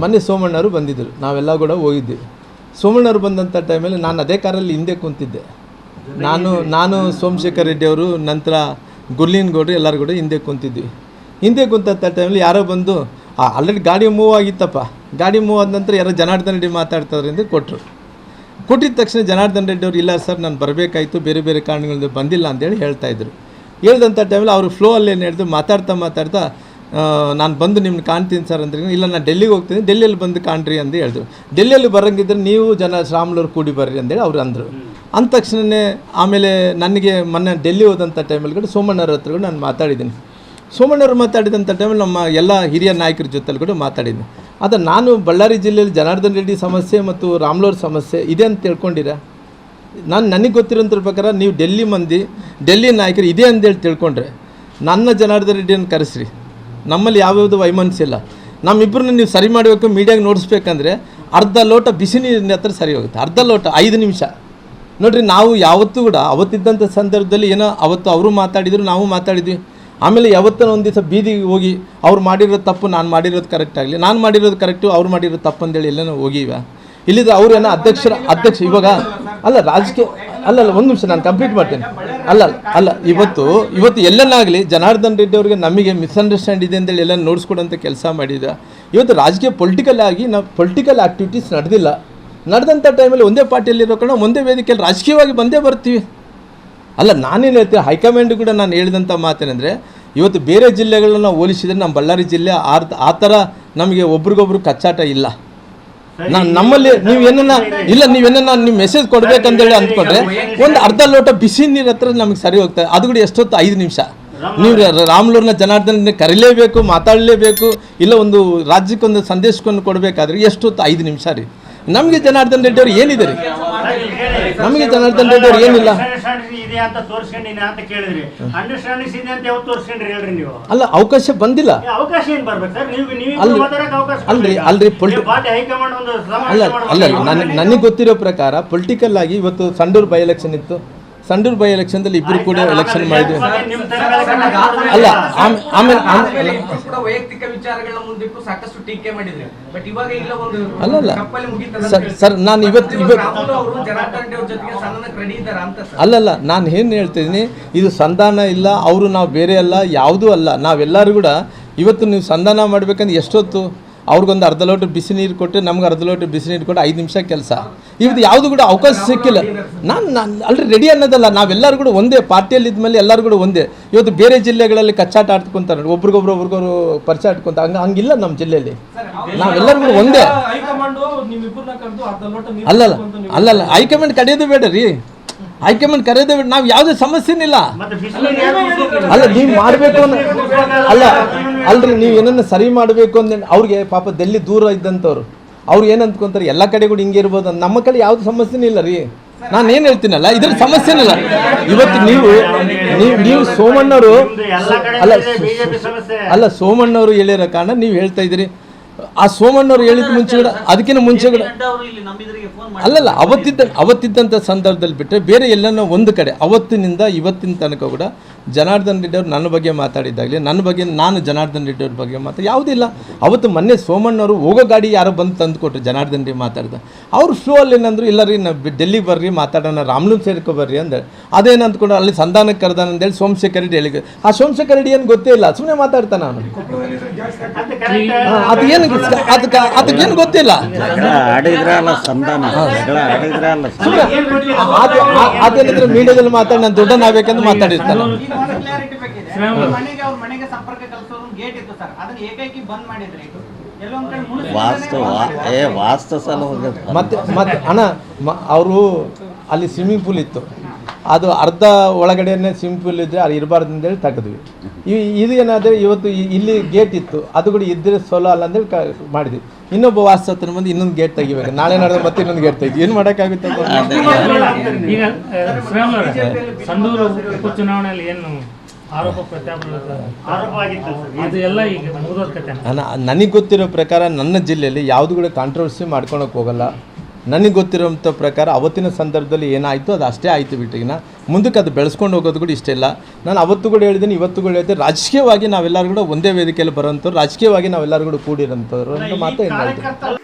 ಮೊನ್ನೆ ಸೋಮಣ್ಣವರು ಬಂದಿದ್ದರು ನಾವೆಲ್ಲ ಕೂಡ ಹೋಗಿದ್ವಿ. ಸೋಮಣ್ಣವ್ರು ಬಂದಂಥ ಟೈಮಲ್ಲಿ ನಾನು ಅದೇ ಕಾರಲ್ಲಿ ಹಿಂದೆ ಕುಂತಿದ್ದೆ. ನಾನು ನಾನು ಸೋಮಶೇಖರ್ ರೆಡ್ಡಿ ಅವರು, ನಂತರ ಗುರ್ಲಿನ್ ಗೌಡ್ರು ಎಲ್ಲರೂ ಕೂಡ ಹಿಂದೆ ಕುಂತಿದ್ವಿ. ಹಿಂದೆ ಕುಂತಂಥ ಟೈಮಲ್ಲಿ ಯಾರೋ ಬಂದು ಆಲ್ರೆಡಿ ಗಾಡಿ ಮೂವ್ ಆಗಿತ್ತಪ್ಪ. ಗಾಡಿ ಮೂವ್ ಆದ ನಂತರ ಯಾರೋ ಜನಾರ್ದನ್ ರೆಡ್ಡಿ ಮಾತಾಡ್ತಾರೆ ಅಂತ ಕೊಟ್ಟರು ಕೊಟ್ಟಿದ ತಕ್ಷಣ ಜನಾರ್ದನ್ ರೆಡ್ಡಿ ಅವರು, ಇಲ್ಲ ಸರ್, ನಾನು ಬರಬೇಕಾಯಿತು. ಬೇರೆ ಬೇರೆ ಕಾರಣಗಳಿಂದ ಬಂದಿಲ್ಲ ಅಂತೇಳಿ ಹೇಳ್ತಾ ಇದ್ರು. ಹೇಳ್ದಂಥ ಟೈಮಲ್ಲಿ ಅವರು ಫ್ಲೋ ಅಲ್ಲಿ ಏನು ಹೇಳಿದ್ರು ಮಾತಾಡ್ತಾ ಮಾತಾಡ್ತಾ ನಾನು ಬಂದು ನಿಮ್ಗೆ ಕಾಣ್ತೀನಿ ಸರ್ ಅಂದ್ರೆ. ಇಲ್ಲ ನಾನು ಡೆಲ್ಲಿಗೆ ಹೋಗ್ತೀನಿ. ಡೆಲ್ಲಿಯಲ್ಲಿ ಬಂದು ಕಾಣ್ರಿ ಅಂತ ಹೇಳಿದ್ರು. ಡೆಲ್ಲಿಯಲ್ಲಿ ಬರೋಂಗಿದ್ರೆ ನೀವು ಜನ ಶ್ರಾಮ್ಲವ್ರು ಕೂಡಿ ಬರ್ರಿ ಅಂದೇಳಿ ಅವ್ರು ಅಂದರು. ಅಂದ ತಕ್ಷಣವೇ ಆಮೇಲೆ ನನಗೆ ಮೊನ್ನೆ ಡೆಲ್ಲಿ ಹೋದಂಥ ಟೈಮಲ್ಲಿ ಕೂಡ ಸೋಮಣ್ಣವ್ರ ಹತ್ರ ಕೂಡ ನಾನು ಮಾತಾಡಿದ್ದೀನಿ. ಸೋಮಣ್ಣವ್ರು ಮಾತಾಡಿದಂಥ ಟೈಮಲ್ಲಿ ನಮ್ಮ ಎಲ್ಲ ಹಿರಿಯ ನಾಯಕರ ಜೊತೆಲಿ ಕೂಡ ಮಾತಾಡಿದ್ದೀನಿ ಆದರೆ ನಾನು ಬಳ್ಳಾರಿ ಜಿಲ್ಲೆಯಲ್ಲಿ ಜನಾರ್ದನ್ ರೆಡ್ಡಿ ಸಮಸ್ಯೆ ಮತ್ತು ರಾಮ್ಲೋರ್ ಸಮಸ್ಯೆ ಇದೆ ಅಂತ ತಿಳ್ಕೊಂಡಿರ? ನಾನು ನನಗೆ ಗೊತ್ತಿರೋಂಥ ಪ್ರಕಾರ ನೀವು ಡೆಲ್ಲಿ ಮಂದಿ ಡೆಲ್ಲಿ ನಾಯಕರು ಇದೆ ಅಂತೇಳಿ ತಿಳ್ಕೊಂಡ್ರೆ. ನನ್ನ ಜನಾರ್ದನ್ ರೆಡ್ಡಿಯನ್ನು ಕರೆಸ್ರಿ. ನಮ್ಮಲ್ಲಿ ಯಾವ್ಯಾವುದು ವೈಮನಸ್ಸಿಲ್ಲ ಇಲ್ಲ. ನಮ್ಮಿಬ್ಬರನ್ನ ನೀವು ಸರಿ ಮಾಡಬೇಕು, ಮೀಡಿಯಾಗೆ ನೋಡಿಸ್ಬೇಕಂದ್ರೆ ಅರ್ಧ ಲೋಟ ಬಿಸಿ ನೀರಿನ ಹತ್ರ ಸರಿ ಹೋಗುತ್ತೆ. ಅರ್ಧ ಲೋಟ, ಐದು ನಿಮಿಷ. ನೋಡಿರಿ, ನಾವು ಯಾವತ್ತೂ ಕೂಡ, ಅವತ್ತಿದ್ದಂಥ ಸಂದರ್ಭದಲ್ಲಿ ಏನೋ, ಅವತ್ತು ಅವರು ಮಾತಾಡಿದ್ರು, ನಾವು ಮಾತಾಡಿದ್ವಿ. ಆಮೇಲೆ ಯಾವತ್ತನ ಒಂದು ದಿವಸ ಬೀದಿಗೆ ಹೋಗಿ, ಅವ್ರು ಮಾಡಿರೋದು ತಪ್ಪು ನಾನು ಮಾಡಿರೋದು ಕರೆಕ್ಟ್ ಆಗಲಿ, ನಾನು ಮಾಡಿರೋದು ಕರೆಕ್ಟು ಅವ್ರು ಮಾಡಿರೋದು ತಪ್ಪು ಅಂತೇಳಿ ಎಲ್ಲನೂ ಹೋಗಿವ ಇಲ್ಲಿದ್ರೆ ಅವ್ರು ಏನೋ ಅಧ್ಯಕ್ಷರ, ಅಧ್ಯಕ್ಷ ಇವಾಗ, ಅಲ್ಲ, ರಾಜಕೀಯ ಅಲ್ಲ ಅಲ್ಲ ಒಂದು ನಿಮಿಷ, ನಾನು ಕಂಪ್ಲೀಟ್ ಮಾಡ್ತೇನೆ. ಅಲ್ಲ ಅಲ್ಲ, ಇವತ್ತು ಇವತ್ತು ಎಲ್ಲನಾಗಲಿ ಜನಾರ್ದನ್ ರೆಡ್ಡಿ ಅವರಿಗೆ ನಮಗೆ ಮಿಸ್ಅಂಡರ್ಸ್ಟ್ಯಾಂಡ್ ಇದೆ ಅಂತೇಳಿ ಎಲ್ಲ ನೋಡಿಸ್ಕೊಡೋಂಥ ಕೆಲಸ ಮಾಡಿದ. ಇವತ್ತು ರಾಜಕೀಯ ಪೊಲಿಟಿಕಲ್ ಆಗಿ ನಾವು ಪೊಲಿಟಿಕಲ್ ಆ್ಯಕ್ಟಿವಿಟೀಸ್ ನಡೆದಿಲ್ಲ. ನಡೆದಂಥ ಟೈಮಲ್ಲಿ ಒಂದೇ ಪಾರ್ಟಿಯಲ್ಲಿರೋ ಕಾರಣ ಒಂದೇ ವೇದಿಕೆಯಲ್ಲಿ ರಾಜಕೀಯವಾಗಿ ಬಂದೇ ಬರ್ತೀವಿ. ಅಲ್ಲ, ನಾನೇನು ಹೇಳ್ತೀನಿ, ಹೈಕಮಾಂಡ್ ಕೂಡ ನಾನು ಹೇಳಿದಂಥ ಮಾತೇನೆಂದರೆ, ಇವತ್ತು ಬೇರೆ ಜಿಲ್ಲೆಗಳನ್ನ ಹೋಲಿಸಿದರೆ ನಮ್ಮ ಬಳ್ಳಾರಿ ಜಿಲ್ಲೆ ಆ ಥರ ನಮಗೆ ಒಬ್ರಿಗೊಬ್ರು ಕಚ್ಚಾಟ ಇಲ್ಲ. ನಾನು ನಮ್ಮಲ್ಲಿ ನೀವು ಏನನ್ನ ಇಲ್ಲ ನೀವೇನನ್ನ ನೀವು ಮೆಸೇಜ್ ಕೊಡ್ಬೇಕಂತೇಳಿ ಅಂದ್ಕೊಂಡ್ರೆ ಒಂದು ಅರ್ಧ ಲೋಟ ಬಿಸಿ ನೀರ್ ಹತ್ರ ನಮಗೆ ಸರಿ ಹೋಗ್ತದೆ ಅದು ಕೂಡ ಎಷ್ಟೊತ್ತು? ಐದು ನಿಮಿಷ. ನೀವು ರಾಮ್ಲೂರ್ನ ಜನಾರ್ದನ ಕರೀಲೇಬೇಕು ಮಾತಾಡಲೇಬೇಕು ಇಲ್ಲ ಒಂದು ರಾಜ್ಯಕ್ಕೊಂದು ಸಂದೇಶವನ್ನು ಕೊಡಬೇಕಾದ್ರೆ ಎಷ್ಟೊತ್ತು? ಐದು ನಿಮಿಷ ರೀ. ನಮಗೆ ಜನಾರ್ದನ್ ರೆಡ್ಡಿ ಅವ್ರು ಏನಿದೆ ರೀ? ನಮಗೆ ಜನಾರ್ದನ್ ರೆಡ್ಡಿ ಅವ್ರು ಏನಿಲ್ಲ. ಇದೆ ಅಂತ ತೋರ್ಸ್ಕೊಂಡಿನ ಅಂತ ಕೇಳಿದ್ರಿ. ಅಂಡರ್ಸ್ಟ್ಯಾಂಡಿಂಗ್ಸ್ ಇದೆ ಅಂತ ಯಾವತ್ತು ತೋರಿಸ್ಕೊಂಡ್ರಿ ಹೇಳ್ರಿ ನೀವು? ಅಲ್ಲ ಅವಕಾಶ ಬಂದಿಲ್ಲ. ಅವಕಾಶ ಏನ್ ಬರ್ಬೇಕು ಸರ್? ನೀವು ನೀವು ಅಲ್ರಿ- ಮಾತಾಡಕ್ಕೆ ಅವಕಾಶ ಅಲ್ರಿ- ಪಾರ್ಟಿ ಹೈಕಮಾಂಡ್ ಒಂದು ಅಲ್ಲ ಅಲ್ಲ ನನಗೆ ಗೊತ್ತಿರೋ ಪ್ರಕಾರ ಪೊಲಿಟಿಕಲ್ ಆಗಿ ಇವತ್ತು ಸಂಡೂರ್ ಬೈ ಎಲೆಕ್ಷನ್ ಇತ್ತು. ಸಂಡೂರು ಬೈ ಎಲೆಕ್ಷನ್ದಲ್ಲಿ ಇಬ್ಬರು ಕೂಡ ಎಲೆಕ್ಷನ್ ಮಾಡಿದ್ವಿ ಹಾಕೋದು ಅಲ್ಲ. ಆಮೇಲೆ ಆಮೇಲೆ ಆಮೇಲೆ ಕೂಡ ವೈಯಕ್ತಿಕ ವಿಚಾರಗಳ ಮುಂದಿಟ್ಟು ಸಾಕಷ್ಟು ಟೀಕೆ ಮಾಡಿದ್ರು. ಬಟ್ ಇವಾಗ ಇಲ್ಲ ಒಂದು ಅಲ್ಲ ಅಲ್ಲ. ಸರ್ ಸರ್ ನಾನು ಇವತ್ತು ಅಲ್ಲಲ್ಲ ನಾನು ಏನು ಹೇಳ್ತಿದ್ದೀನಿ ಇದು ಸಂಧಾನ ಇಲ್ಲ ಅವರು ನಾವು ಬೇರೆ ಅಲ್ಲ ಯಾವುದೂ ಅಲ್ಲ. ನಾವೆಲ್ಲರೂ ಕೂಡ ಇವತ್ತು ನೀವು ಸಂಧಾನ ಮಾಡ್ಬೇಕಂದ್ರೆ ಎಷ್ಟೊತ್ತು? ಅವ್ರಿಗೊಂದು ಅರ್ಧ ಲೋಟ ಬಿಸಿ ನೀರು ಕೊಟ್ಟು ನಮ್ಗೆ ಅರ್ಧ ಲೋಟ ಬಿಸಿ ನೀರು ಕೊಟ್ಟು ಐದು ನಿಮಿಷ ಕೆಲಸ. ಇವತ್ತು ಯಾವುದು ಕೂಡ ಅವಕಾಶ ಸಿಕ್ಕಿಲ್ಲ. ನಾನು ನಾನು ಅಲ್ರಿ ರೆಡಿ ಅನ್ನೋದಲ್ಲ ನಾವೆಲ್ಲರೂ ಕೂಡ ಒಂದೇ ಪಾರ್ಟಿಯಲ್ಲಿ ಇದ್ದ ಮೇಲೆ ಎಲ್ಲರೂ ಕೂಡ ಒಂದೇ. ಇವತ್ತು ಬೇರೆ ಜಿಲ್ಲೆಗಳಲ್ಲಿ ಕಚ್ಚಾಟ ಆಡ್ಕೊಂತಾರೆ ಒಬ್ರಿಗೊಬ್ರು ಒಬ್ರಿಗೊಬ್ರು ಪರಿಚಯ ಆಡ್ಕೊಂತ ಹಂಗೆ ಹಂಗಿಲ್ಲ ನಮ್ಮ ಜಿಲ್ಲೆಯಲ್ಲಿ. ನಾವೆಲ್ಲರೂ ಕೂಡ ಒಂದೇ. ಅಲ್ಲಲ್ಲ ಅಲ್ಲಲ್ಲ ಹೈಕಮಾಂಡ್ ಕಡಿಯೋದು ಬೇಡ ರೀ. ಹೈಕಮಾಂಡ್ ಕರೆಯೋದು ಬೇಡ. ನಾವು ಯಾವುದೇ ಸಮಸ್ಯೆನಿಲ್ಲ? ಅಲ್ಲ ನೀವು ಮಾಡಬೇಕು ಅನ್ನೋ ಅಲ್ಲ ಅಲ್ರಿ ನೀವು ಏನನ್ನ ಸರಿ ಮಾಡಬೇಕು ಅಂದ್ರೆ ಅವ್ರಿಗೆ ಪಾಪ ದೆಲ್ಲಿ ದೂರ ಇದ್ದಂಥವ್ರು ಅವ್ರು ಏನು ಅಂದ್ಕೊಂತಾರೆ ಎಲ್ಲ ಕಡೆ ಕೂಡ ಹಿಂಗೆ ಇರ್ಬೋದು ನಮ್ಮ ಕಡೆ ಯಾವ್ದು ಸಮಸ್ಯೆನೂ ಇಲ್ಲ ರೀ. ನಾನು ಏನು ಹೇಳ್ತೀನಲ್ಲ ಇದ್ರ ಸಮಸ್ಯೆನಿಲ್ಲ ಇವತ್ತು ನೀವು ನೀವು ನೀವು ಸೋಮಣ್ಣವರು ಅಲ್ಲ ಅಲ್ಲ ಸೋಮಣ್ಣವರು ಹೇಳಿರೋ ಕಾರಣ ನೀವು ಹೇಳ್ತಾ ಇದ್ದೀರಿ. ಆ ಸೋಮಣ್ಣವ್ರು ಹೇಳಿದ ಮುಂಚೆ ಕೂಡ ಅದಕ್ಕಿಂತ ಮುಂಚೆ ಕೂಡ. ಅಲ್ಲಲ್ಲ ಅವತ್ತಿದ್ದ ಅವತ್ತಿದ್ದಂಥ ಸಂದರ್ಭದಲ್ಲಿ ಬಿಟ್ಟರೆ ಬೇರೆ ಎಲ್ಲನೋ ಒಂದು ಕಡೆ ಅವತ್ತಿನಿಂದ ಇವತ್ತಿನ ತನಕ ಕೂಡ ಜನಾರ್ದನ್ ರೆಡ್ಡಿ ಅವರು ನನ್ನ ಬಗ್ಗೆ ಮಾತಾಡಿದ್ದಾಗಲಿ ನನ್ನ ಬಗ್ಗೆ ನಾನು ಜನಾರ್ದನ್ ರೆಡ್ಡಿ ಅವ್ರ ಬಗ್ಗೆ ಮಾತಾಡಿ ಯಾವುದಿಲ್ಲ ಅವತ್ತು ಮೊನ್ನೆ ಸೋಮಣ್ಣವರು ಹೋಗೋ ಗಾಡಿ ಯಾರೋ ಬಂದು ತಂದು ಕೊಟ್ಟರು ಜನಾರ್ದನ್ ರೆಡ್ಡಿ ಮಾತಾಡಿದ. ಅವ್ರು ಶೋ ಅಲ್ಲಿ ಏನಂದ್ರು ಇಲ್ಲ ರೀ ನಾವು ಡೆಲ್ಲಿಗೆ ಬರ್ರಿ ಮಾತಾಡೋಣ ರಾಮ್ಲೂನ್ ಸೇರ್ಕೊ ಬರ್ರಿ ಅಂದೇಳಿ ಅದೇನು ಅಂದ್ಕೊಂಡು ಅಲ್ಲಿ ಸಂಧಾನಕ್ಕೆ ಕರೆದಾನ ಅಂತೇಳಿ ಸೋಮಶೇಖರ್ ರೆಡ್ಡಿ ಹೇಳಿದ್ರು. ಆ ಸೋಮಶೇಖರ್ ರೆಡ್ಡಿ ಏನು ಗೊತ್ತೇ ಇಲ್ಲ ಸುಮ್ಮನೆ ಮಾತಾಡ್ತಾನೆ ನಾನು. ಅದು correct. ಅದು ಏನು ಅದಕ್ಕೆ ಏನು ಗೊತ್ತಿಲ್ಲ ಆಡಿದ್ರಲ್ಲ ಸಂಧಾನ ಆಡಿದ್ರಲ್ಲ ಅದೇನಿದ್ರೆ ಮೀಡಿಯಾದಲ್ಲಿ ಮಾತಾಡಿ ನಾನು ದುಡ್ಡನ್ನ ಮಾತಾಡಿರ್ತಾನೆ. ಮಾತಾಡಿರ್ತಾರೆ ವಾಸ್ತು ಏ ವಾಸ್ತು ಸಲ ಹೋಗ್ಯದ. ಮತ್ತೆ ಮತ್ತೆ ಅಣ್ಣ ಅವರು ಅಲ್ಲಿ ಸ್ವಿಮ್ಮಿಂಗ್ ಪೂಲ್ ಇತ್ತು. ಅದು ಅರ್ಧ ಒಳಗಡೆನೇ ಸಿಂಪಲ್ ಪೂಲ್ ಇದ್ದರೆ ಅದು ಇರಬಾರ್ದು ಅಂತೇಳಿ ತೆಗೆದ್ವಿ ಇದು ಏನಾದರೆ ಇವತ್ತು ಇಲ್ಲಿ ಗೇಟ್ ಇತ್ತು ಅದು ಕೂಡ ಇದ್ದರೆ ಸೋಲೋ ಅಲ್ಲ ಅಂತೇಳಿ ಕ ಮಾಡಿದ್ವಿ. ಇನ್ನೊಬ್ಬ ವಾಸ್ತವತನ ಬಂದು ಇನ್ನೊಂದು ಗೇಟ್ ತೆಗಿಬೇಕು. ನಾಳೆ ನಡೆದ ಮತ್ತೆ ಇನ್ನೊಂದು ಗೇಟ್ ತೆಗಿ ಏನು ಮಾಡೋಕ್ಕಾಗುತ್ತೆ? ಈಗ ಸಂಡೂರು ಉಪಚುನಾವಣೆಯಲ್ಲಿ ಏನು ಆರೋಪ ಪ್ರತ್ಯಾರೋಪ ಆರೋಪ ಆಗಿತ್ತು ಸರ್. ಅದು ಈಗ ಮುಗಿದೋದ್ ನನಗೆ ಗೊತ್ತಿರೋ ಪ್ರಕಾರ ನನ್ನ ಜಿಲ್ಲೆಯಲ್ಲಿ ಯಾವುದು ಕೂಡ ಕಾಂಟ್ರವರ್ಸಿ ಮಾಡ್ಕೊಳಕ್ಕೆ ಹೋಗಲ್ಲ. ನನಗೆ ಗೊತ್ತಿರೋಂಥ ಪ್ರಕಾರ ಅವತ್ತಿನ ಸಂದರ್ಭದಲ್ಲಿ ಏನಾಯಿತು ಅದು ಅಷ್ಟೇ ಆಯಿತು ಬಿಟ್ಟಿಗಿನ ಮುಂದಕ್ಕೆ ಅದು ಬೆಳೆಸ್ಕೊಂಡು ಹೋಗೋದು ಕೂಡ ಇಷ್ಟ ಇಲ್ಲ. ನಾನು ಅವತ್ತು ಕೂಡ ಹೇಳಿದ್ದೀನಿ ಇವತ್ತು ಕೂಡ ಹೇಳಿದ್ದೆ ರಾಜಕೀಯವಾಗಿ ನಾವೆಲ್ಲರೂ ಕೂಡ ಒಂದೇ ವೇದಿಕೆಯಲ್ಲಿ ಬರೋಂಥವ್ರು ರಾಜಕೀಯವಾಗಿ ನಾವೆಲ್ಲರೂ ಕೂಡ ಕೂಡಿರೋಂಥವ್ರು ಅಂತ ಮಾತು ಏನು